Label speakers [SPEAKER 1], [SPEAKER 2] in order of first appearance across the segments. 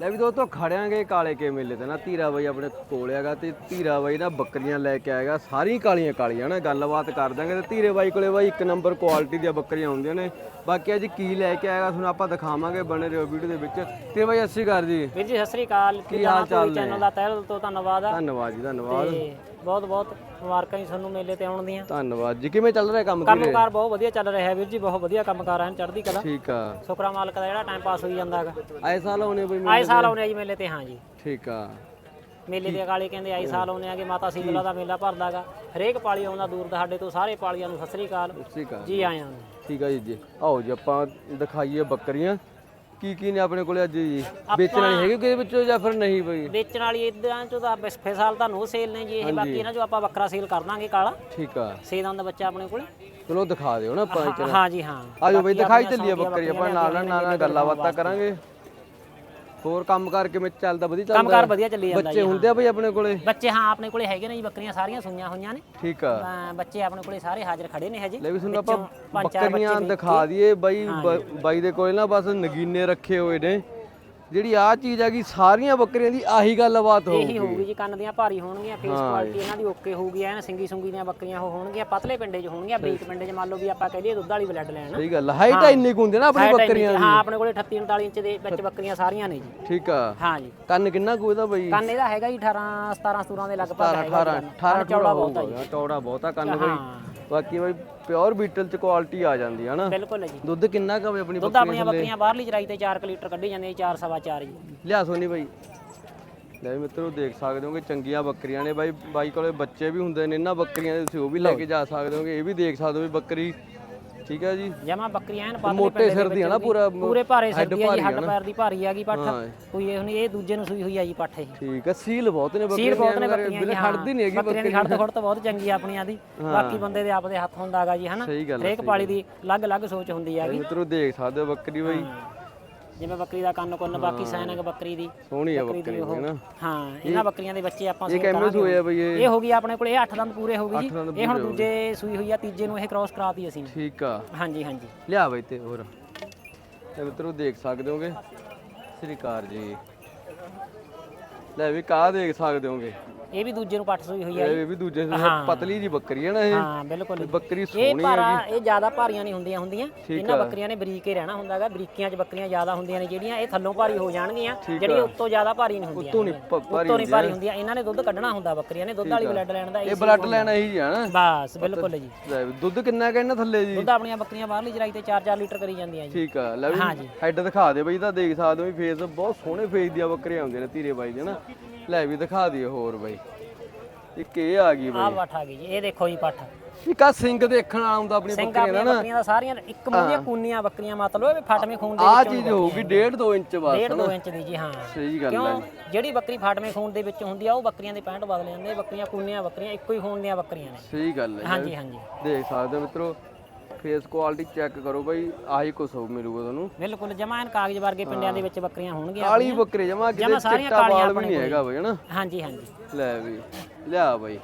[SPEAKER 1] ਲੈ ਵੀ ਦੋਸਤੋ ਖੜਿਆਂਗੇ ਕਾਲੇ ਕੇ ਮੇਲੇ ਤੇ ਨਾ। ਧੀਰਾ ਬਾਈ ਆਪਣੇ ਕੋਲ ਹੈਗਾ ਤੇ ਧੀਰਾ ਬਾਈ ਨਾ ਬੱਕਰੀਆਂ ਲੈ ਕੇ ਆਏਗਾ। ਸਾਰੀਆਂ ਕਾਲੀਆਂ ਕਾਲੀਆਂ ਨਾ ਗੱਲਬਾਤ ਕਰ ਦਾਂਗੇ ਤੇ ਧੀਰੇ ਬਾਈ ਕੋਲੇ ਬਾਈ ਇੱਕ ਨੰਬਰ ਕੁਆਲਿਟੀ ਦੀਆਂ ਬੱਕਰੀਆਂ ਹੁੰਦੀਆਂ ਨੇ। ਬਾਕੀ ਅੱਜ ਕੀ ਲੈ ਕੇ ਆਏਗਾ ਤੁਹਾਨੂੰ ਆਪਾਂ ਦਿਖਾਵਾਂਗੇ ਬਣੇ ਰਹੋ ਵੀਡੀਓ ਦੇ ਵਿੱਚ। ਤੇ ਬਾਈ ਅੱਛੀ ਕਰ ਜੀ।
[SPEAKER 2] ਵੀਰ ਜੀ ਸਤਿ ਸ੍ਰੀ ਅਕਾਲ।
[SPEAKER 1] ਕੀ ਹਾਲ ਚਾਲ ਨੇ?
[SPEAKER 2] ਚੈਨਲ ਦਾ ਤਹਿ ਦਿਲ ਤੋਂ ਧੰਨਵਾਦ ਆ।
[SPEAKER 1] ਧੰਨਵਾਦ ਜੀ ਧੰਨਵਾਦ।
[SPEAKER 2] ਬਹੁਤ ਬਹੁਤ ਮੁਬਾਰਕਾਂ ਜੀ ਤੁਹਾਨੂੰ ਮੇਲੇ ਤੇ ਆਉਣ ਦੀਆਂ।
[SPEAKER 1] ਧੰਨਵਾਦ ਜੀ। ਕਿਵੇਂ ਚੱਲ ਰਿਹਾ ਕੰਮ ਧੀਰੇ
[SPEAKER 2] ਕੰਮਕਾਰ ਬਹੁਤ ਵਧੀਆ ਚੱਲ ਰਿਹਾ ਹੈ ਵੀਰ ਜੀ ਬਹੁਤ ਵਧੀਆ ਕੰਮਕਾਰ ਹਨ ਚੜ੍ਹਦੀ ਕਲਾ।
[SPEAKER 1] ਠੀਕ ਆ।
[SPEAKER 2] ਸ਼ੁਕਰਾ ਮਾਲਕ ਦਾ ਜਿਹੜਾ ਟਾਈਮ ਪਾਸ ਹੋਈ ਜਾਂਦਾ ਹੈਗਾ।
[SPEAKER 1] ਆਏ ਸਾਲ ਆਉਣੇ ਬਈ
[SPEAKER 2] ਆਏ ਸਾਲ ਆਉਨੇ ਆ ਜੀ ਮੇਲੇ ਤੇ ਹਾਂ ਜੀ।
[SPEAKER 1] ਠੀਕ ਆ।
[SPEAKER 2] ਮੇਲੇ ਦੇ ਅਕਾਲੇ ਕਹਿੰਦੇ ਆਏ ਸਾਲ ਆਉਨੇ ਆਗੇ ਮਾਤਾ ਸੀਤਲਾ ਦਾ ਮੇਲਾ ਭਰਦਾਗਾ ਹਰੇਕ ਪਾਲੀ ਆਉਂਦਾ ਦੂਰ ਦਹਾਡੇ ਤੋਂ ਸਾਰੇ ਪਾਲੀਆਂ ਨੂੰ ਸਤਿ ਸ੍ਰੀ ਅਕਾਲ।
[SPEAKER 1] ਠੀਕ ਆ
[SPEAKER 2] ਜੀ। ਆਇਆਂ ਨੂੰ।
[SPEAKER 1] ਠੀਕ ਆ ਜੀ ਜੀ। ਆਓ ਜੀ ਆਪਾਂ ਦਿਖਾਈਏ ਬੱਕਰੀਆਂ। ਕੀ ਕੀ ਨੇ ਆਪਣੇ ਕੋਲੇ ਅੱਜ ਜੀ? ਵੇਚਣ ਵਾਲੀ ਹੈਗੀ ਕਿਹਦੇ ਵਿੱਚੋਂ ਜਾਂ ਫਿਰ ਨਹੀਂ ਬਈ?
[SPEAKER 2] ਵੇਚਣ ਵਾਲੀ ਇਦਾਂ ਚੋਂ ਤਾਂ ਬਿਸਫੇ ਸਾਲ ਤਾਂ ਨੋ ਸੇਲ ਨੇ ਜੀ ਇਹ ਬਾਕੀ ਇਹਨਾਂ ਚੋਂ ਆਪਾਂ ਬੱਕਰਾ ਸੇਲ ਕਰ ਦਾਂਗੇ ਕਾਲਾ।
[SPEAKER 1] ਠੀਕ ਆ।
[SPEAKER 2] ਛੇ ਦੰਦ ਬੱਚਾ ਆਪਣੇ ਕੋਲੇ।
[SPEAKER 1] ਚਲੋ ਦਿਖਾ ਦਿਓ ਨਾ ਆਪਾਂ
[SPEAKER 2] ਹਾਂ ਜੀ ਹਾਂ।
[SPEAKER 1] ਆਜੋ ਬਈ ਦਿਖਾਈ ਚੱਲੀਏ ਬੱਕਰੀ ਆਪਾਂ ਨਾਲ ਨਾਲ ਗੱਲਾਂ ਬਾਤਾਂ ਕਰਾਂਗੇ। ਹੋਰ ਕੰਮ ਕਰ ਕਿਵੇਂ ਚੱਲਦਾ? ਵਧੀਆ ਚੱਲਦਾ?
[SPEAKER 2] ਕੰਮਕਾਰ ਵਧੀਆ ਚੱਲੀ ਜਾਂਦਾ
[SPEAKER 1] ਬੱਚੇ ਹੁੰਦੇ ਆ ਬਈ ਆਪਣੇ ਕੋਲੇ?
[SPEAKER 2] ਬੱਚੇ ਹਾਂ ਆਪਣੇ ਕੋਲੇ ਹੈਗੇ ਨੇ ਜੀ ਬੱਕਰੀਆਂ ਸਾਰੀਆਂ ਸੁਈਆਂ ਹੋਈਆਂ ਨੇ।
[SPEAKER 1] ਠੀਕ ਆ।
[SPEAKER 2] ਬੱਚੇ ਆਪਣੇ ਕੋਲੇ ਸਾਰੇ ਹਾਜ਼ਰ ਖੜੇ ਨੇ ਹਜੇ।
[SPEAKER 1] ਲੈ ਵੀ ਤੁਹਾਨੂੰ ਆਪਾਂ
[SPEAKER 2] ਵਿੱਚੋਂ ਪੰਜ ਚਾਰ
[SPEAKER 1] ਬੱਕਰੀਆਂ ਦਿਖਾ ਦਈਏ ਬਾਈ ਬ- ਬਾਈ ਦੇ ਕੋਲ ਨਾ ਬਸ ਨਗੀਨੇ ਰੱਖੇ ਹੋਏ ਨੇ। ਜਿਹੜੀ ਆ ਚੀਜ਼ ਹੈਗੀ ਸਾਰੀਆਂ ਬੱਕਰੀਆਂ ਦੀ ਆਹੀ ਗੱਲਬਾਤ ਹੋਊਗੀ
[SPEAKER 2] ਇਹੀ ਹੋਊਗੀ। ਜੀ ਕੰਨ ਦੀਆਂ ਭਾਰੀ ਹੋਣਗੀਆਂ ਫੇਸ ਕੁਆਲਿਟੀ ਇਹਨਾਂ ਦੀ ਓਕੇ ਹੋਊਗੀ ਐਨ ਸਿੰਗੀ ਸੁੰਗੀ ਦੀਆਂ ਬੱਕਰੀਆਂ ਉਹ ਹੋਣਗੀਆਂ ਪਤਲੇ ਪਿੰਡੇ 'ਚ ਹੋਣਗੀਆਂ ਬਰੀਕ ਪਿੰਡੇ 'ਚ ਮੰਨ ਲਓ ਵੀ ਆਪਾਂ ਕਹਿ ਲਈਏ ਦੁੱਧ ਵਾਲੀ ਬਲੱਡ ਲੈਣ।
[SPEAKER 1] ਸਹੀ ਗੱਲ ਹਾਈਟ ਇੰਨੀ ਕੁ ਹੁੰਦੀ ਨਾ ਆਪਣੀ ਬੱਕਰੀਆਂ ਦੀ।
[SPEAKER 2] ਹਾਂ ਆਪਣੇ ਕੋਲੇ 38 39 ਇੰਚ ਦੇ ਵਿੱਚ ਬੱਕਰੀਆਂ ਸਾਰੀਆਂ ਨੇ ਜੀ।
[SPEAKER 1] ਠੀਕ ਆ।
[SPEAKER 2] ਹਾਂ ਜੀ।
[SPEAKER 1] ਕੰਨ ਕਿੰਨਾ ਕੁ ਇਹਦਾ ਬਈ?
[SPEAKER 2] ਕੰਨ ਇਹਦਾ ਹੈਗਾ ਜੀ 18 17 17 ਦੇ ਲਗਭਗ ਹੈਗਾ
[SPEAKER 1] 18
[SPEAKER 2] ਜੀ
[SPEAKER 1] 18
[SPEAKER 2] ਚੌੜਾ ਬਹੁਤ
[SPEAKER 1] ਹੋਊਗਾ। ਚੌੜਾ ਬਹੁਤਾ ਕੰਨ ਬਈ।
[SPEAKER 2] ਹਾਂ
[SPEAKER 1] ਬਾਕੀ ਬਈ ਪਿਓਰ ਬੀਟਲ ਚ ਕੁਆਲਿਟੀ ਆ ਜਾਂਦੀ ਹੈ ਨਾ
[SPEAKER 2] ਬਿਲਕੁਲ ਜੀ।
[SPEAKER 1] ਦੁੱਧ ਕਿੰਨਾ ਕਵੇ ਆਪਣੀ
[SPEAKER 2] ਦੁੱਧ ਆਪਣੀਆਂ ਬੱਕਰੀਆਂ ਬਾਹਰਲੀ ਚਰਾਈ ਤੇ 4 ਲੀਟਰ ਕੱਢੀ ਜਾਂਦੀਆਂ ਜੀ 4 ਸਵਾ 4 ਜੀ।
[SPEAKER 1] ਲਿਆ ਸੋਨੀ ਬਾਈ। ਲੈ ਵੀ ਮਿੱਤਰੋ ਦੇਖ ਸਕਦੇ ਹੋਗੇ ਚੰਗੀਆਂ ਬੱਕਰੀਆਂ ਨੇ ਬਾਈ। ਬਾਈ ਕੋਲੇ ਬੱਚੇ ਵੀ ਹੁੰਦੇ ਨੇ ਇਹਨਾਂ ਬੱਕਰੀਆਂ ਦੇ ਤੁਸੀਂ ਉਹ ਵੀ ਲੈ ਕੇ ਜਾ ਸਕਦੇ ਹੋਗੇ ਇਹ ਵੀ ਦੇਖ ਸਕਦੇ ਹੋ ਵੀ ਬੱਕਰੀ ਠੀਕ ਹੈ ਜੀ।
[SPEAKER 2] ਜਮਾ ਬੱਕਰੀਆਂ ਐਨ ਪਤਲੇ
[SPEAKER 1] ਮੋਟੇ ਸਿਰ ਦੀ ਹੈ ਨਾ ਪੂਰਾ
[SPEAKER 2] ਪੂਰੇ ਭਾਰੇ ਸਿਰ ਦੀ ਜੀ ਹੱਡ। ਪੈਰ ਦੀ ਭਾਰੀ ਆ ਗਈ ਪੱਠ। ਕੋਈ ਇਹ ਨਹੀਂ ਇਹ ਦੂਜੇ ਨੂੰ ਸੂਈ ਹੋਈ ਆ ਜੀ ਪੱਠ ਇਹ।
[SPEAKER 1] ਠੀਕ ਹੈ ਸੀਲ ਬਹੁਤ ਨੇ ਬੱਕਰੀਆਂ
[SPEAKER 2] ਸੀਰ ਬਹੁਤ ਨੇ ਬੱਕਰੀਆਂ
[SPEAKER 1] ਬਿਲਕੁਲ
[SPEAKER 2] ਦੀ ਹਾਂ
[SPEAKER 1] ਖੜਦੀ ਨਹੀਂ ਹੈਗੀ
[SPEAKER 2] ਬੱਕਰੀਆਂ ਦੀ ਖੜਤ ਖੜਤ ਬਹੁਤ ਚੰਗੀ ਆ ਆਪਣੀਆਂ ਦੀ। ਬਾਕੀ ਬੰਦੇ ਦੇ ਆਪਦੇ ਹੱਥ ਹੁੰਦਾਗਾ ਜੀ ਹਨਾ। ਹਰੇਕ ਪਾਲੀ ਦੀ ਅਲੱਗ-ਅਲੱਗ ਸੋਚ ਹੁੰਦੀ ਹੈਗੀ
[SPEAKER 1] ਮਿੱਤਰੋ ਦੇਖ ਸਕਦੇ ਹੋ ਬੱਕਰੀ ਬਾਈ।
[SPEAKER 2] ਜਿਵੇਂ ਬੱਕਰੀ ਦਾ ਕੰਨ ਕੁੰਨ ਬਾਕੀ ਸੈਨਕ ਬੱਕਰੀ ਦੀ।
[SPEAKER 1] ਸੋਹਣੀ ਆ
[SPEAKER 2] ਬੱਕਰੀ
[SPEAKER 1] ਬੱਕਰੀ
[SPEAKER 2] ਦੀ ਉਹ।
[SPEAKER 1] ਨਾ?
[SPEAKER 2] ਹਾਂ ਇਹਨਾਂ ਬੱਕਰੀਆਂ ਦੇ ਬੱਚੇ ਆਪਾਂ
[SPEAKER 1] ਇਹ
[SPEAKER 2] ਸੇਲ
[SPEAKER 1] ਕਿੰਨੇ
[SPEAKER 2] ਕਰਾਂਗੇ
[SPEAKER 1] ਸੂਏ ਆ ਬਈ ਇਹ?
[SPEAKER 2] ਇਹ ਹੋ ਗਈ ਆਪਣੇ ਕੋਲ ਇਹ 8 ਦੰਦ ਪੂਰੇ ਹੋ ਗਏ ਜੀ।
[SPEAKER 1] ਅੱਠ ਦੰਦ
[SPEAKER 2] ਇਹ ਹੁਣ ਦੂਜੇ ਸੂਈ ਹੋਈ ਆ ਤੀਜੇ ਨੂੰ ਇਹ ਕ੍ਰਾਸ ਕਰਾਤੀ ਅਸੀਂ
[SPEAKER 1] ਠੀਕ ਆ।
[SPEAKER 2] ਹਾਂਜੀ ਹਾਂਜੀ।
[SPEAKER 1] ਲਿਆ ਬਈ ਤੇ ਹੋਰ। ਤੇ ਮਿੱਤਰੋ ਦੇਖ ਸਕਦੇ ਹੋਗੇ? ਸ੍ਰੀ ਅਕਾਲ ਜੀ। ਲੈ ਵੀ ਕਾ ਦੇਖ ਸਕਦੇ ਹੋਗੇ?
[SPEAKER 2] ਇਹ ਵੀ ਦੂਜੇ ਨੂੰ ਪੱਠ ਸੂਈ ਹੋਈ ਆ
[SPEAKER 1] ਇਹ ਵੀ ਦੂਜੇ ਸੂਏ ਪਤਲੀ ਜੀ ਬੱਕਰੀ ਹੈ ਨਾ ਇਹ।
[SPEAKER 2] ਹਾਂ ਬਿਲਕੁਲ
[SPEAKER 1] ਤੇ ਬੱਕਰੀ
[SPEAKER 2] ਇਹ
[SPEAKER 1] ਸੋਹਣੀ
[SPEAKER 2] ਭਾਰਾ ਇਹ ਜ਼ਿਆਦਾ ਭਾਰੀਆਂ ਨਹੀਂ ਹੁੰਦੀਆਂ ਹੁੰਦੀਆਂ। ਇਹਨਾਂ ਬੱਕਰੀਆਂ ਨੇ ਬਰੀਕ ਹੀ ਰਹਿਣਾ ਹੁੰਦਾਗਾ। ਬਰੀਕੀਆਂ 'ਚ ਬੱਕਰੀਆਂ ਜ਼ਿਆਦਾ ਹੁੰਦੀਆਂ ਨੇ ਜਿਹੜੀਆਂ ਇਹ ਥੱਲੋਂ ਭਾਰੀ ਹੋ ਜਾਣਗੀਆਂ। ਜਿਹੜੀਆਂ ਉੱਤੋਂ ਜ਼ਿਆਦਾ ਭਾਰੀ ਨਹੀਂ ਹੁੰਦੀਆਂ
[SPEAKER 1] ਤੂੰ ਨਹੀਂ ਭਾਰੀ
[SPEAKER 2] ਉੱਤੋਂ ਨਹੀਂ ਭਾਰੀ ਹੁੰਦੀਆਂ। ਇਹਨਾਂ ਨੇ ਦੁੱਧ ਕੱਢਣਾ ਹੁੰਦਾ ਬੱਕਰੀਆਂ ਨੇ। ਦੁੱਧ ਵਾਲੀ ਬਲੱਡ ਲੈਣ ਦਾ
[SPEAKER 1] ਇਹ
[SPEAKER 2] ਇਹ
[SPEAKER 1] ਬਲੱਡ ਲੈਣਾ ਹੀ ਆ ਨਾ।
[SPEAKER 2] ਬਸ ਬਿਲਕੁਲ ਜੀ।
[SPEAKER 1] ਲੈ ਵੀ ਦੁੱਧ ਕਿੰਨਾ ਕਹਿੰਦਾ ਥੱਲੇ ਜੀ?
[SPEAKER 2] ਦੁੱਧ ਆਪਣੀਆਂ ਬੱਕਰੀਆਂ ਬਾਹਰਲੀ ਚਰਾਈ ਤੇ 4-4 ਲੀਟਰ ਕਰੀ ਜਾਂਦੀਆਂ ਜੀ।
[SPEAKER 1] ਠੀਕ ਆ। ਲੈ ਵੀ। ਹੈਡ ਦਿਖਾ ਦੇ ਬਈ ਤਾਂ ਦੇਖ ਸਕਦੇ ਹੋ ਵੀ ਫੇਸ ਬਹੁਤ ਸੋਹਣੇ ਫੇਸ ਦੀਆਂ ਬੱਕਰੀਆਂ ਹੁੰਦੀਆਂ ਨੇ ਧੀਰੇ ਬਾਈ ਦੇ ਨਾ। ਲੈ ਵੀ ਦਿਖਾ ਦਿਓ ਹੋਰ ਬਾਈ। ਇੱਕ ਇਹ ਆ ਗਈ
[SPEAKER 2] ਆਹ
[SPEAKER 1] ਬਾਈ।
[SPEAKER 2] ਪੱਠ ਆ ਗਈ ਜੀ ਇਹ ਦੇਖੋ ਜੀ ਪੱਠ।
[SPEAKER 1] ਇੱਕ ਆ ਸਿੰਘ ਦੇਖਣ ਵਾਲਾ ਹੁੰਦਾ ਆਪਣੀ
[SPEAKER 2] ਸਿੰਘ
[SPEAKER 1] ਬੱਕਰੀਆਂ ਦਾ
[SPEAKER 2] ਆਪਣੀਆਂ
[SPEAKER 1] ਨਾ।
[SPEAKER 2] ਬੱਕਰੀਆਂ ਦਾ ਸਾਰੀਆਂ ਇੱਕ ਮੂੰਹ ਦੀਆਂ ਕੂਨੀਆਂ ਬੱਕਰੀਆਂ ਮਤਲਬ ਇਹ ਫਟਵੇਂ ਖੂਨ ਦੇ
[SPEAKER 1] ਆ
[SPEAKER 2] ਵਿੱਚੋਂ
[SPEAKER 1] ਚੀਜ਼ ਹੋਊਗੀ 1.5 2 ਇੰਚ ਬਸ।
[SPEAKER 2] 1.5 ਇੰਚ ਦੀ ਜੀ ਹਾਂ।
[SPEAKER 1] ਸਹੀ ਗੱਲ ਹੈ
[SPEAKER 2] ਕਿਉਂ? ਜਿਹੜੀ ਬੱਕਰੀ ਫਾਟਵੇਂ ਖੂਨ ਦੇ ਵਿੱਚ ਹੁੰਦੀ ਆ ਉਹ ਬੱਕਰੀਆਂ ਦੇ 65 ਬਦਲ ਜਾਂਦੇ ਬੱਕਰੀਆਂ ਕੁੰਨੀਆਂ ਬੱਕਰੀਆਂ ਇੱਕੋ ਹੀ ਖੂਨ ਦੀਆਂ ਬੱਕਰੀਆਂ ਨੇ।
[SPEAKER 1] ਸਹੀ ਗੱਲ ਹੈ
[SPEAKER 2] ਹਾਂਜੀ ਹਾਂਜੀ।
[SPEAKER 1] ਦੇਖ ਸਕਦੇ ਹੋ ਮਿੱਤਰੋ ਫੇਸ ਕੁਆਲਿਟੀ ਚੈੱਕ ਕਰੋ ਬਾਈ ਆਹੀ ਕੁਛ ਹੋ ਮਿਲੂਗਾ ਤੁਹਾਨੂੰ।
[SPEAKER 2] ਬਿਲਕੁਲ ਜਮਾਨ ਕਾਗਜ਼ ਵਰਗੇ ਪਿੰਡਿਆਂ ਦੇ ਵਿੱਚ ਬੱਕਰੀਆਂ ਹੋਣਗੀਆਂ
[SPEAKER 1] ਕਾਲੀ ਬੱਕਰੀ ਜਮਾ ਕਿਤੇ
[SPEAKER 2] ਜਮਾਂ ਸਾਰੀਆਂ
[SPEAKER 1] ਚਿੱਟਾ
[SPEAKER 2] ਕਾਲੀਆਂ
[SPEAKER 1] ਵਾਲ ਵੀ ਨਹੀਂ ਹੈਗਾ ਬਾਈ ਹਨਾ?
[SPEAKER 2] ਹਾਂਜੀ ਹਾਂਜੀ।
[SPEAKER 1] ਲੈ ਵੀ। ਲਿਆ ਬਾਈ।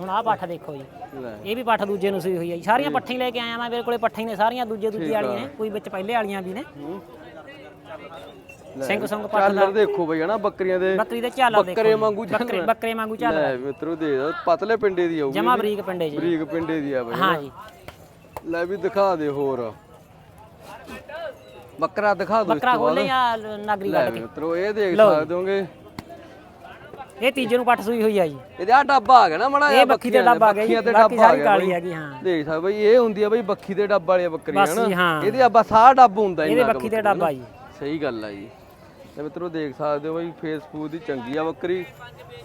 [SPEAKER 2] ਹੁਣ ਆਹ ਪੱਠ ਦੇਖੋ ਜੀ।
[SPEAKER 1] ਲੈ।
[SPEAKER 2] ਇਹ ਵੀ ਪੱਠ ਦੂਜੇ ਨੂੰ ਸੂਈ ਹੋਈ ਹੈ ਜੀ। ਸਾਰੀਆਂ ਪੱਠੀ ਲੈ ਕੇ ਆਇਆ ਮੈਂ ਮੇਰੇ ਕੋਲੇ ਪੱਠੀ ਨੇ ਸਾਰੀਆਂ ਦੂਜੇ ਦੂਜੇ ਵਾਲੀਆਂ ਨੇ ਕੋਈ ਵਿੱਚ ਪਹਿਲੇ ਵਾਲੀਆਂ ਵੀ ਨੇ। ਸਿੰਘ ਸੰਗ ਪੱਠ
[SPEAKER 1] ਚਾਲਰ ਦੇਖੋ ਬਈ ਹਨਾ ਬੱਕਰੀਆਂ ਦੇ।
[SPEAKER 2] ਬੱਕਰੀ ਦੇ ਝਾਲਾ ਦੇਖੋ
[SPEAKER 1] ਬੱਕਰੇ ਵਾਂਗੂ
[SPEAKER 2] ਬੱਕਰੇ ਬੱਕਰੇ ਵਾਂਗੂ ਝਾਲਾ
[SPEAKER 1] ਲੈ ਮਿੱਤਰੋ ਦੇ ਦਿਓ, ਪਤਲੇ ਪਿੰਡੇ ਦੀ ਆਊਗੀ
[SPEAKER 2] ਜਮਾ ਬਰੀਕ ਪਿੰਡੇ ਜੀ।
[SPEAKER 1] ਬਰੀਕ ਪਿੰਡੇ ਦੀ ਆ ਬਈ
[SPEAKER 2] ਹਾਂ ਜੀ।
[SPEAKER 1] ਲੈ ਵੀ ਦਿਖਾ ਦੇ ਹੋਰ। ਬੱਕਰਾ ਦਿਖਾ ਦੋ
[SPEAKER 2] ਬੱਕਰਾ ਖੋਲੇ ਆ ਨਗਰੀ
[SPEAKER 1] ਲੈ
[SPEAKER 2] ਵੱਢ
[SPEAKER 1] ਵੀ
[SPEAKER 2] ਕੇ।
[SPEAKER 1] ਮਿੱਤਰੋ ਇਹ ਦੇਖ ਸਕਦੇ ਹੋਗੇ।
[SPEAKER 2] ਇਹ ਤੀਜੇ ਨੂੰ ਪੱਠ ਸੂਈ ਹੋਈ ਆ ਜੀ।
[SPEAKER 1] ਇਹਦੇ ਆ ਡੱਬਾ ਆ ਗਿਆ ਨਾ ਮੜਾ
[SPEAKER 2] ਇਹ ਬੱਖੀ ਤੇ ਡੱਬਾ ਆ ਗਿਆ ਜੀ। ਬਾਕੀ
[SPEAKER 1] ਡੱਬਾ ਆ
[SPEAKER 2] ਸਾਰੀ ਕਾਲੀ। ਹੈਗੀ ਹਾਂ।
[SPEAKER 1] ਦੇਖ ਸਕਦੇ ਬਈ ਇਹ ਹੁੰਦੀ ਆ ਬਈ ਬੱਖੀ ਦੇ ਡੱਬ ਵਾਲੀਆਂ ਬੱਕਰੀਆਂ
[SPEAKER 2] ਬਸ ਜੀ,
[SPEAKER 1] ਹਨਾ। ਇਹਦੇ ਆ ਬਸ ਆਹ ਡੱਬ ਹੁੰਦਾ
[SPEAKER 2] ਇਹਦੇ ਬੱਖੀ
[SPEAKER 1] ਬੱਕਰੀ
[SPEAKER 2] ਡੱਬਾ ਜੀ।
[SPEAKER 1] ਸਹੀ ਗੱਲ ਆ ਜੀ। ਤੇ ਮਿੱਤਰੋ ਦੇਖ ਸਕਦੇ ਹੋ ਬਈ ਫੇਸਬੁੱਕ ਦੀ ਚੰਗੀ ਆ ਬੱਕਰੀ।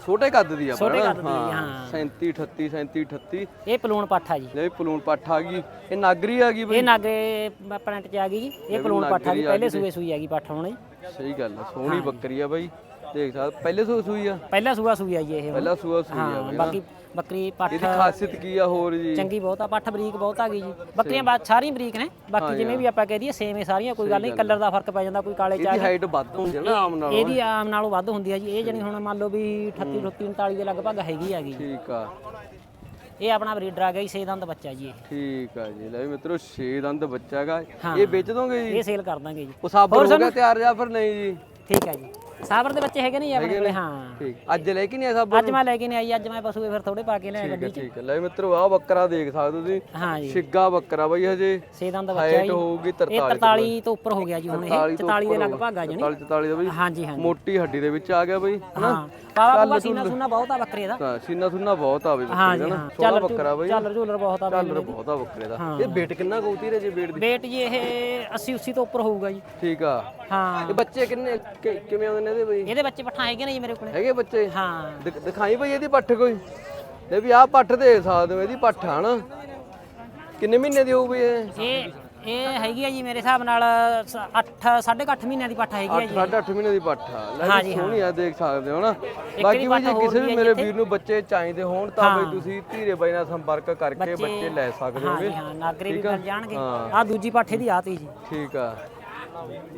[SPEAKER 1] ਛੋਟੇ ਕੱਦ ਦੀ ਆ ਪਰ
[SPEAKER 2] ਛੋਟੇ
[SPEAKER 1] ਹਨਾ?
[SPEAKER 2] ਕੱਦ ਦੀ, ਹਾਂ।
[SPEAKER 1] 37 38 37 38
[SPEAKER 2] ਇਹ ਪਲੂਣ ਪੱਠ ਆ ਜੀ।
[SPEAKER 1] ਵੀ ਪਲੂਣ ਪੱਠ ਆ ਗਈ। ਇਹ ਨਾਗਰੀ ਆ ਗਈ ਬਈ।
[SPEAKER 2] ਇਹ ਨਾਗੇ ਪ੍ਰਿੰਟ ਚ ਆ ਗਈ ਜੀ। ਇਹ ਪਲੂਣ ਪੱਠ ਆ ਜੀ। ਪਹਿਲੇ ਸੂਏ ਸੂਈ ਆ ਗਈ ਪੱਠ ਹੁਣ।
[SPEAKER 1] ਸਹੀ ਗੱਲ ਆ ਸੋਹਣੀ ਬੱਕਰੀ ਆ ਬਈ। ਦੇਖ ਸਕਦੇ ਪਹਿਲੇ ਸੂ ਸੂਈ ਆ?
[SPEAKER 2] ਪਹਿਲਾ ਸੂਆ ਸੂਈ ਆ ਜੀ ਇਹ।
[SPEAKER 1] ਪਹਿਲਾ ਸੂਆ ਸੂਈ ਆ
[SPEAKER 2] ਹਾਂ
[SPEAKER 1] ਬਈ
[SPEAKER 2] ਬਾਕੀ ਬੱਕਰੀ ਪੱਠ
[SPEAKER 1] ਇਹਦੀ ਖਾਸੀਅਤ ਕੀ ਆ ਹੋਰ ਜੀ?
[SPEAKER 2] ਚੰਗੀ ਬਹੁਤ ਆ ਪੱਠ ਬਰੀਕ ਬਹੁਤ ਆ ਗਈ ਜੀ। ਬੱਕਰੀਆਂ ਬਾਤ ਸਾਰੀਆਂ ਬਰੀਕ ਨੇ ਬਾਕੀ ਜਿਵੇਂ ਵੀ ਆਪਾਂ ਕਹਿ ਦਈਏ ਸੇਮ ਹੀ ਸਾਰੀਆਂ ਕੋਈ ਗੱਲ ਨਹੀਂ ਕਲਰ ਦਾ ਫ਼ਰਕ ਪੈ ਜਾਂਦਾ ਕੋਈ ਕਾਲੇ
[SPEAKER 1] ਇਹਦੀ ਹਾਈਟ ਵੱਧ ਹੁੰਦੀ ਆ ਨਾ ਆਮ ਨਾਲੋਂ।
[SPEAKER 2] ਇਹਦੀ ਆਮ ਨਾਲੋਂ ਵੱਧ ਹੁੰਦੀ ਆ ਜੀ। ਇਹ ਜਣੀ ਹੁਣ ਮੰਨ ਲਓ ਵੀ 38 38 39 ਦੇ ਲਗਭਗ ਹੈਗੀ ਆ ਗਈ
[SPEAKER 1] ਠੀਕ ਆ।
[SPEAKER 2] ਇਹ ਆਪਣਾ ਬਰੀਡਰ ਆ ਗਿਆ ਜੀ 6 ਦੰਦ ਬੱਚਾ ਜੀ ਇਹ।
[SPEAKER 1] ਠੀਕ ਆ ਜੀ। ਲੈ ਵੀ ਮਿੱਤਰੋ 6 ਦੰਦ ਬੱਚਾ ਹੈਗਾ ਇਹ ਵੇਚ ਦੋਗੇ ਜੀ?
[SPEAKER 2] ਇਹ ਸੇਲ ਕਰ ਦਾਂਗੇ ਜੀ।
[SPEAKER 1] ਉਹ ਸਾਬਰ ਹੋ ਗਿਆ ਤਿਆਰ ਜਾਂ ਫਿਰ ਨਹੀਂ ਜੀ?
[SPEAKER 2] ਠੀਕ ਹੈ ਜੀ। ਸਾਬਰ ਦੇ ਬੱਚੇ ਹੈਗੇ ਨਹੀਂ ਆਪਣੇ ਕੋਲੇ ਹਾਂ।
[SPEAKER 1] ਠੀਕ। ਅੱਜ ਲੈ ਕੇ ਨਹੀਂ ਆਇਆ ਸਭ
[SPEAKER 2] ਅੱਜ ਮੈਂ ਲੈ ਕੇ ਨਹੀਂ ਆਈ ਅੱਜ ਮੈਂ ਪਸ਼ੂ ਫਿਰ ਥੋੜੇ ਪਾ ਕੇ ਲਿਆ ਗੱਡੀ 'ਚ।
[SPEAKER 1] ਠੀਕ ਹੈ। ਲੈ ਮਿੱਤਰੋ ਆਹ ਬੱਕਰਾ ਦੇਖ ਸਕਦੇ ਹੋ ਤੁਸੀਂ।
[SPEAKER 2] ਹਾਂ ਜੀ।
[SPEAKER 1] ਛਿੱਗਾ ਬੱਕਰਾ ਬਈ ਹਜੇ।
[SPEAKER 2] ਛੇ ਦੰਦ ਬੱਚਾ ਜੀ।
[SPEAKER 1] ਹੋਊਗੀ
[SPEAKER 2] ਇਹ
[SPEAKER 1] 43
[SPEAKER 2] 43 ਤੋਂ ਉੱਪਰ ਹੋ ਗਿਆ ਜੀ ਹੁਣ ਇਹ। 44 ਦੇ ਲਗਭਗ ਆ ਜਣੀ।
[SPEAKER 1] 44 44 ਦਾ ਬਈ।
[SPEAKER 2] ਹਾਂਜੀ ਹਾਂਜੀ।
[SPEAKER 1] ਮੋਟੀ ਹੱਡੀ ਦੇ ਵਿੱਚ ਆ ਗਿਆ ਬਈ ਹਨਾ
[SPEAKER 2] ਹਾਂ। ਪਾਵਾ ਪੂਵਾ ਸੀਨਾ ਸੁਨਾ ਬਹੁਤ ਆ ਬੱਕਰੇ ਦਾ।
[SPEAKER 1] ਤਾਂ ਸੀਨਾ ਸੁਨਾ ਬਹੁਤ ਆ ਬਈ
[SPEAKER 2] ਹਾਂ
[SPEAKER 1] ਬੱਕਰੇ
[SPEAKER 2] ਜੀ
[SPEAKER 1] ਦਾ
[SPEAKER 2] ਹਾਂ। ਚੱਲ
[SPEAKER 1] ਬੱਕਰਾ ਬਈ।
[SPEAKER 2] ਚੱਲ ਝੂਲਰ ਬਹੁਤ ਆ
[SPEAKER 1] ਕਲਰ ਬਹੁਤ ਆ ਬੱਕਰੇ ਦਾ। ਇਹ weight ਕਿੰਨਾ ਕਹੂਤੀ ਰੇ ਜੀ weight ਦੀ?
[SPEAKER 2] ਵੇਟ ਜੀ ਇਹ 80 80 ਤੋਂ ਉੱਪਰ ਹੋਊਗਾ ਜੀ।
[SPEAKER 1] ਠੀਕ ਆ।
[SPEAKER 2] ਹਾਂ।
[SPEAKER 1] ਇਹ ਬੱਚੇ ਕਿੰਨੇ ਕਿਵੇਂ ਆਉਂਦੇ ਨੇ ਇਹਦੇ ਬਈ।
[SPEAKER 2] ਇਹਦੇ ਬੱਚੇ ਪੱਠਾ ਹੈਗੇ ਨੇ ਜੀ ਮੇਰੇ ਕੋਲੇ।
[SPEAKER 1] ਹੈਗੇ ਬੱਚੇ?
[SPEAKER 2] ਹਾਂ।
[SPEAKER 1] ਦਿਖ- ਦਿਖਾਈ ਬਈ ਇਹਦੀ ਪੱਠ ਕੋਈ। ਲੈ ਵੀ ਆਹ ਪੱਠ ਦੇਖ ਸਕਦੇ ਹੋ ਇਹਦੀ ਪੱਠ ਆ ਨਾ। ਕਿੰਨੇ ਮਹੀਨੇ ਦੀ ਹੋਊ ਬਈ ਇਹ?
[SPEAKER 2] ਇਹ ਇਹ ਹੈਗੀ ਆ ਜੀ ਮੇਰੇ ਹਿਸਾਬ ਨਾਲ 8 8.5 ਮਹੀਨਿਆਂ ਦੀ ਪੱਠਾ ਹੈਗੀ ਆ ਜੀ।
[SPEAKER 1] ਸਾਢੇ ਅੱਠ ਮਹੀਨੇ ਦੀ ਪੱਠ ਆ। ਲੈ
[SPEAKER 2] ਜੀ,
[SPEAKER 1] ਸੋਹਣੀ ਆ ਦੇਖ ਸਕਦੇ ਹੋ ਨਾ। ਬਾਕੀ ਵੀ ਜੇ ਕਿਸੇ ਵੀ ਮੇਰੇ ਵੀਰ ਨੂੰ ਬੱਚੇ ਚਾਹੀਦੇ ਹੋਣ ਤਾਂ ਬਈ ਤੁਸੀਂ ਧੀਰੇ ਬਾਈ ਨਾਲ ਸੰਪਰਕ ਕਰਕੇ ਬੱਚੇ ਲੈ ਸਕਦੇ
[SPEAKER 2] ਹਾਂ
[SPEAKER 1] ਹੋਗੇ
[SPEAKER 2] ਜੀ ਹਾਂ ਨਾਗਰੇ ਵੀ ਮਿਲ ਜਾਣਗੇ। ਆ ਦੂਜੀ ਪਾਠੇ ਦੀ ਆਤੀ ਜੀ।
[SPEAKER 1] ਠੀਕ ਆ।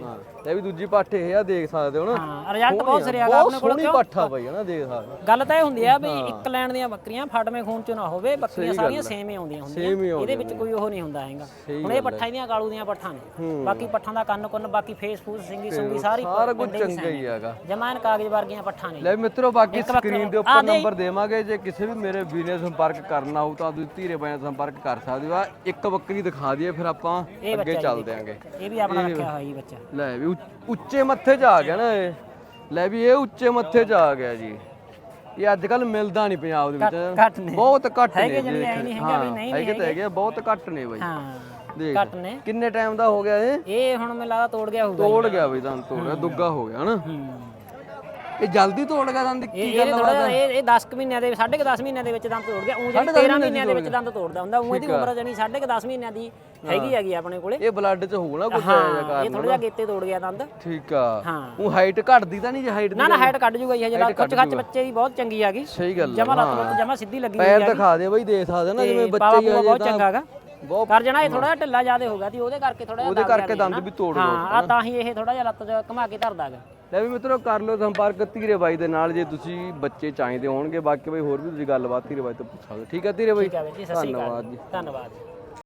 [SPEAKER 1] ਹਾਂ ਇਹ ਵੀ ਦੂਜੀ ਪੱਠ ਇਹ ਆ ਦੇਖ ਸਕਦੇ ਹੋ ਨਾ।
[SPEAKER 2] ਹਾਂ ਰਿਜ਼ਲਟ ਬਹੁਤ ਸਿਰਿਆ ਗਾ ਆਪਣੇ ਕੋਲ
[SPEAKER 1] ਸੋਹਣੀ ਪੱਠ ਬਾਈ ਹਨਾ ਦੇਖ ਸਕਦੇ ਹੋ।
[SPEAKER 2] ਗੱਲ ਤਾਂ ਇਹ ਹੁੰਦੀ ਆ ਵੀ ਇੱਕ ਲੈਣ ਦੀਆਂ ਬੱਕਰੀਆਂ ਫਾਟਵੇਂ ਖੂਨ ਚ ਨਾ ਹੋਵੇ ਬੱਕਰੀਆਂ ਸਾਰੀਆਂ ਸੇਮ ਹੀ ਆਉਂਦੀਆਂ ਹੁੰਦੀਆਂ।
[SPEAKER 1] ਹੀ
[SPEAKER 2] ਇਹਦੇ ਵਿੱਚ ਕੋਈ ਉਹ ਨਹੀਂ ਹੁੰਦਾ ਹੈਗਾ। ਹੁਣ ਇਹ ਪੱਠਾਂ ਦੀਆਂ ਕਾਲੂ ਦੀਆਂ ਪੱਠਾਂ ਨੇ। ਬਾਕੀ ਪੱਠਾਂ ਦਾ ਕੰਨ ਕੁੰਨ ਬਾਕੀ ਫੇਸ ਫੂਸ ਸਿੰਗੀ ਸੁੰਗੀ ਸਾਰੀ
[SPEAKER 1] ਸਾਰਾ ਕੁਝ ਚੰਗਾ ਹੀ ਹੈਗਾ।
[SPEAKER 2] ਜਮਾਨ ਕਾਗਜ਼ ਵਰਗੀਆਂ ਪੱਠਾਂ ਨੇ।
[SPEAKER 1] ਲੈ ਮਿੱਤਰੋ ਬਾਕੀ ਸਕਰੀਨ ਦੇ ਉੱਪਰ ਨੰਬਰ ਦੇਵਾਂਗੇ। ਜੇ ਕਿਸੇ ਵੀ ਮੇਰੇ ਵੀਰ ਨੇ ਸੰਪਰਕ ਕਰਨਾ ਹੋ ਤਾਂ ਤੁਸੀਂ ਧੀਰੇ ਬਾਈ ਨਾਲ ਸੰਪਰਕ ਕਰ ਸਕਦੇ ਹੋ। ਇੱਕ ਬੱਕਰੀ ਦਿਖਾ ਦਈਏ ਫਿਰ ਆਪਾਂ ਅੱਗੇ ਚੱਲਦੇ ਆਂਗੇ
[SPEAKER 2] ਇਹ ਵੀ ਆਪਣਾ ਰੱਖਿਆ ਹੋਇਆ ਜੀ ਬੱਚਾ।
[SPEAKER 1] ਲੈ ਵੀ ਉੱਚ- ਉੱਚੇ ਮੱਥੇ 'ਚ ਆ ਗਿਆ ਨਾ ਇਹ। ਲੈ ਵੀ ਇਹ ਉੱਚੇ ਮੱਥੇ 'ਚ ਆ ਗਿਆ ਜੀ। ਇਹ ਅੱਜ ਕੱਲ ਮਿਲਦਾ ਨਹੀਂ ਪੰਜਾਬ ਦੇ ਵਿੱਚ।
[SPEAKER 2] ਘੱਟ ਨੇ।
[SPEAKER 1] ਬਹੁਤ ਘੱਟ ਨੇ
[SPEAKER 2] ਹੈਗੇ ਜਿਹੜੀ ਐ ਨਹੀਂ ਹੈਗਾ ਵੀ ਨਹੀਂ
[SPEAKER 1] ਹੈਗੇ ਤਾਂ ਹੈਗੇ। ਆ, ਬਹੁਤ ਘੱਟ ਨੇ ਬਾਈ।
[SPEAKER 2] ਹਾਂ
[SPEAKER 1] ਦੇਖ।
[SPEAKER 2] ਘੱਟ ਨੇ।
[SPEAKER 1] ਕਿੰਨੇ ਟਾਈਮ ਦਾ ਹੋ ਗਿਆ ਇਹ?
[SPEAKER 2] ਇਹ ਹੁਣ ਮੈਨੂੰ ਲੱਗਦਾ ਤੋੜ ਗਿਆ ਹੋਊਗਾ
[SPEAKER 1] ਤੋੜ ਗਿਆ ਬਈ ਦੰਦ ਤੋੜ ਗਿਆ ਦੁੱਗਾ ਹੋ ਗਿਆ ਹਨਾ
[SPEAKER 2] ਹੂੰ।
[SPEAKER 1] ਇਹ ਜਲਦੀ ਤੋੜ ਗਿਆ ਦੰਦ ਕੀ
[SPEAKER 2] ਇਹ ਥੋੜਾ ਜਿਹਾ ਇਹ ਇਹ 10 ਕੁ ਮਹੀਨਿਆਂ ਦੇ 10.5 ਮਹੀਨਿਆਂ ਦੇ ਵਿੱਚ ਦੰਦ ਤੋੜ ਗਿਆ। ਉਹ ਜਿਹੜੀ 13 ਮਹੀਨਿਆਂ ਦੇ ਵਿੱਚ ਦੰਦ ਤੋੜਦਾ ਹੁੰਦਾ ਉਹ ਇਹਦੀ ਉਮਰ ਜਣੀ 10.5 ਮਹੀਨਿਆਂ ਦੀ ਹੈਗੀ ਹੈਗੀ ਆਪਣੇ ਕੋਲੇ।
[SPEAKER 1] ਇਹ ਬਲੱਡ 'ਚ ਨਾ ਕੁਝ
[SPEAKER 2] ਹਾਂ ਇਹ ਥੋੜਾ ਜਿਹਾ ਗੇਤੇ ਤੋੜ ਗਿਆ ਦੰਦ।
[SPEAKER 1] ਠੀਕ ਆ। ਉਹ ਹਾਈਟ ਘਟਦੀ ਤਾਂ ਨਹੀਂ ਜੇ ਹਾਈਟ
[SPEAKER 2] ਨਾ ਨਾ ਹਾਈਟ ਕੱਢ ਜੂਗਾ ਇਹ ਜਿਹੜਾ ਕੁਝ ਖੱਚ ਬੱਚੇ ਦੀ ਬਹੁਤ ਚੰਗੀ ਹੈਗੀ
[SPEAKER 1] ਸਹੀ ਗੱਲ ਆ।
[SPEAKER 2] ਜਮਾ ਲੱਤ ਜਮਾ ਸਿੱਧੀ ਲੱਗੀ
[SPEAKER 1] ਪੈਰ ਦਿਖਾ ਦੇ ਬਈ ਦੇਖ ਸਕਦੇ ਨਾ ਜਿਵੇਂ ਬੱਚੇ ਹੀ ਹਜੇ
[SPEAKER 2] ਬਹੁਤ
[SPEAKER 1] ਤਾਂ
[SPEAKER 2] ਚੰਗਾ ਹੈਗਾ।
[SPEAKER 1] ਬਹੁਤ
[SPEAKER 2] ਕਰ ਜਣਾ ਇਹ ਥੋੜਾ ਜਿਹਾ ਢਿੱਲਾ ਜ਼ਿਆਦੇ ਹੋ ਗਿਆ ਤੇ ਉਹਦੇ ਕਰਕੇ ਥੋੜਾ ਜਿਹਾ
[SPEAKER 1] ਉਹਦੇ ਕਰਕੇ
[SPEAKER 2] ਗਿਆ
[SPEAKER 1] ਦੰਦ ਵੀ ਤੋੜ
[SPEAKER 2] ਹਾਂ ਆ ਤਾਂ ਹੀ ਇਹ ਥੋੜਾ ਜਿਹਾ ਲੱਤ ਘੁਮਾ ਕੇ ਧਰਦਾ ਹੈਗਾ।
[SPEAKER 1] ਲੈ ਵੀ ਮਿੱਤਰੋ ਕਰ ਲਓ ਸੰਪਰਕ ਧੀਰੇ ਬਾਈ ਦੇ ਨਾਲ ਜੇ ਤੁਸੀਂ ਬੱਚੇ ਚਾਹੀਦੇ ਹੋਣਗੇ। ਬਾਕੀ ਬਈ ਹੋਰ ਵੀ ਤੁਸੀਂ ਗੱਲਬਾਤ ਧੀਰੇ ਬਾਈ ਤੋਂ ਪੁੱਛ ਸਕਦੇ ਹੋ। ਠੀਕ ਆ ਧੀਰੇ ਬਾਈ?
[SPEAKER 2] ਠੀਕ ਹੈ ਵੀਰ ਜੀ ਸਤਿ ਸ਼੍ਰੀ
[SPEAKER 1] ਧੰਨਵਾਦ ਜੀ।
[SPEAKER 2] ਧੰਨਵਾਦ